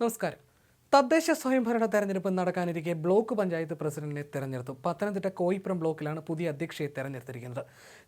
നമസ്കാരം തദ്ദേശ സ്വയംഭരണ തെരഞ്ഞെടുപ്പ് നടക്കാനിരിക്കെ ബ്ലോക്ക് പഞ്ചായത്ത് പ്രസിഡന്റിനെ തെരഞ്ഞെടുത്തു. പത്തനംതിട്ട കോയിപ്പുറം ബ്ലോക്കിലാണ് പുതിയ അധ്യക്ഷയെ തെരഞ്ഞെടുത്തിരിക്കുന്നത്.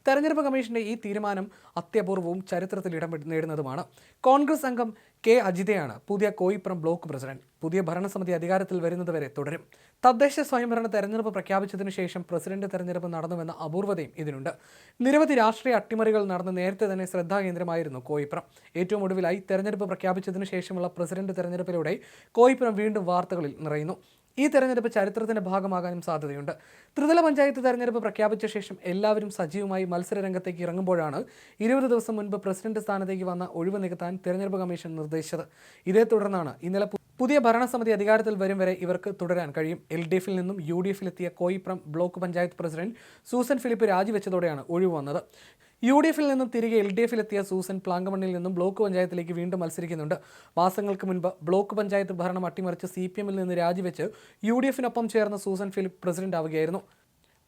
തെരഞ്ഞെടുപ്പ് കമ്മീഷന്റെ ഈ തീരുമാനം അത്യപൂർവവും ചരിത്രത്തിൽ ഇടം നേടുന്നതുമാണ്. കോൺഗ്രസ് അംഗം കെ അജിതയാണ് പുതിയ കോയിപ്പുറം ബ്ലോക്ക് പ്രസിഡന്റ്. പുതിയ ഭരണസമിതി അധികാരത്തിൽ വരുന്നതുവരെ തുടരും. തദ്ദേശ സ്വയംഭരണ തെരഞ്ഞെടുപ്പ് പ്രഖ്യാപിച്ചതിനു ശേഷം പ്രസിഡന്റ് തെരഞ്ഞെടുപ്പ് നടന്നുവെന്ന അപൂർവതയും ഇതിനുണ്ട് നിരവധി രാഷ്ട്രീയ അട്ടിമറികൾ നടന്ന് നേരത്തെ തന്നെ ശ്രദ്ധാകേന്ദ്രമായിരുന്നു കോയിപ്പുറം. ഏറ്റവും ഒടുവിലായി തെരഞ്ഞെടുപ്പ് പ്രഖ്യാപിച്ചതിനു ശേഷമുള്ള പ്രസിഡന്റ് തെരഞ്ഞെടുപ്പിലൂടെ കോയിപ്പുറം വീണ്ടും വാർത്തകളിൽ നിറയുന്നു. ഈ തെരഞ്ഞെടുപ്പ് ചരിത്രത്തിന്റെ ഭാഗമാകാനും സാധ്യതയുണ്ട്. ത്രിതല പഞ്ചായത്ത് തെരഞ്ഞെടുപ്പ് പ്രഖ്യാപിച്ച ശേഷം എല്ലാവരും സജീവമായി മത്സരരംഗത്തേക്ക് ഇറങ്ങുമ്പോഴാണ് ഇരുപത് ദിവസം മുൻപ് പ്രസിഡന്റ് സ്ഥാനത്തേക്ക് വന്ന ഒഴിവ് നികത്താൻ തെരഞ്ഞെടുപ്പ് കമ്മീഷൻ നിർദ്ദേശിച്ചത്. ഇതേ തുടർന്നാണ് ഇന്നലെ പുതിയ ഭരണസമിതി അധികാരത്തിൽ വരും വരെ ഇവർക്ക് തുടരാൻ കഴിയും. എൽ ഡി എഫിൽ നിന്നും U D എഫിലെത്തിയ Koipram block panchayat president Susan Philip രാജിവെച്ചതോടെയാണ് ഒഴിവ് വന്നത്. യു ഡി എഫിൽ നിന്നും തിരികെ എൽ ഡി എഫിലെത്തിയ സൂസൻ പ്ലാങ്കമണ്ണിൽ നിന്നും ബ്ലോക്ക് പഞ്ചായത്തിലേക്ക് വീണ്ടും മത്സരിക്കുന്നുണ്ട്. മാസങ്ങൾക്ക് മുൻപ് ബ്ലോക്ക് പഞ്ചായത്ത് ഭരണം അട്ടിമറിച്ച് സി പി എമ്മിൽ നിന്ന് രാജിവെച്ച് യു ഡി എഫിനൊപ്പം ചേർന്ന സൂസൻ ഫിലിപ്പ് പ്രസിഡന്റ് ആവുകയായിരുന്നു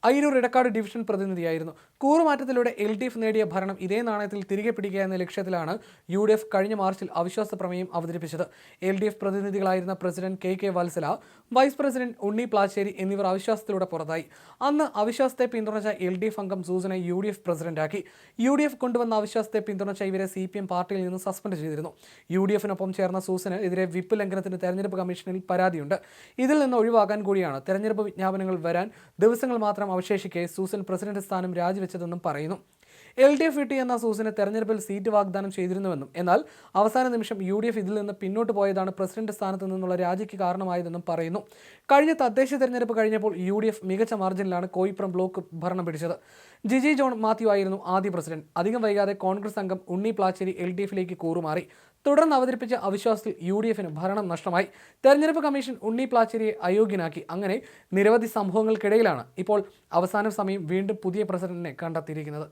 അയിരൂർ ഇടക്കാട് ഡിവിഷൻ പ്രതിനിധിയായിരുന്നു. കൂറുമാറ്റത്തിലൂടെ എൽ ഡി എഫ് നേടിയ ഭരണം ഇതേ നാണയത്തിൽ തിരികെ പിടിക്കുക എന്ന ലക്ഷ്യത്തിലാണ് യു ഡി എഫ് കഴിഞ്ഞ മാർച്ചിൽ അവിശ്വാസ പ്രമേയം അവതരിപ്പിച്ചത്. L D F പ്രതിനിധികളായിരുന്ന president K K Vatsala vice president Unni Plassery എന്നിവർ അവിശ്വാസത്തിലൂടെ പുറത്തായി. അന്ന് അവിശ്വാസത്തെ പിന്തുണച്ച എൽ ഡി എഫ് അംഗം സൂസനെ യു ഡി എഫ് പ്രസിഡന്റാക്കി. യു ഡി എഫ് കൊണ്ടുവന്ന അവിശ്വാസത്തെ പിന്തുണച്ച ഇവരെ സി പി എം പാർട്ടിയിൽ നിന്ന് സസ്പെൻഡ് ചെയ്തിരുന്നു. യു ഡി എഫിനൊപ്പം ചേർന്ന സൂസന് എതിരെ വിപ്പ് ലംഘനത്തിന് തെരഞ്ഞെടുപ്പ് കമ്മീഷനിൽ പരാതിയുണ്ട്. ഇതിൽ നിന്ന് ഒഴിവാക്കാൻ കൂടിയാണ് തെരഞ്ഞെടുപ്പ് വിജ്ഞാപനങ്ങൾ വരാൻ ദിവസങ്ങൾ മാത്രം അവശേഷിക്കെ സൂസൻ പ്രസിഡന്റ് സ്ഥാനം രാജിവെച്ചതെന്നും പറയുന്നു എൽ ഡി എഫ് വിട്ടി എന്ന സൂസിന് തെരഞ്ഞെടുപ്പിൽ സീറ്റ് വാഗ്ദാനം ചെയ്തിരുന്നുവെന്നും എന്നാൽ അവസാന നിമിഷം യു ഡി എഫ് ഇതിൽ നിന്ന് പിന്നോട്ട് പോയതാണ് പ്രസിഡന്റ് സ്ഥാനത്ത് നിന്നുള്ള രാജിക്ക് കാരണമായതെന്നും പറയുന്നു. കഴിഞ്ഞ തദ്ദേശ തെരഞ്ഞെടുപ്പ് കഴിഞ്ഞപ്പോൾ യു ഡി എഫ് മികച്ച മാർജിനിലാണ് കോയിപ്പുറം ബ്ലോക്ക് ഭരണം പിടിച്ചത്. ജിജി ജോൺ മാത്യു ആയിരുന്നു ആദ്യ പ്രസിഡന്റ്. അധികം വൈകാതെ കോൺഗ്രസ് അംഗം ഉണ്ണി പ്ലാച്ചേരി എൽ ഡി എഫിലേക്ക് കൂറുമാറി. തുടർന്ന് അവതരിപ്പിച്ച അവിശ്വാസത്തിൽ യു ഡി എഫിന് ഭരണം നഷ്ടമായി. തെരഞ്ഞെടുപ്പ് കമ്മീഷൻ ഉണ്ണി പ്ലാച്ചേരിയെ അയോഗ്യനാക്കി. അങ്ങനെ നിരവധി സംഭവങ്ങൾക്കിടയിലാണ് ഇപ്പോൾ അവസാന സമയം വീണ്ടും പുതിയ പ്രസിഡന്റിനെ കണ്ടെത്തിയിരിക്കുന്നത്.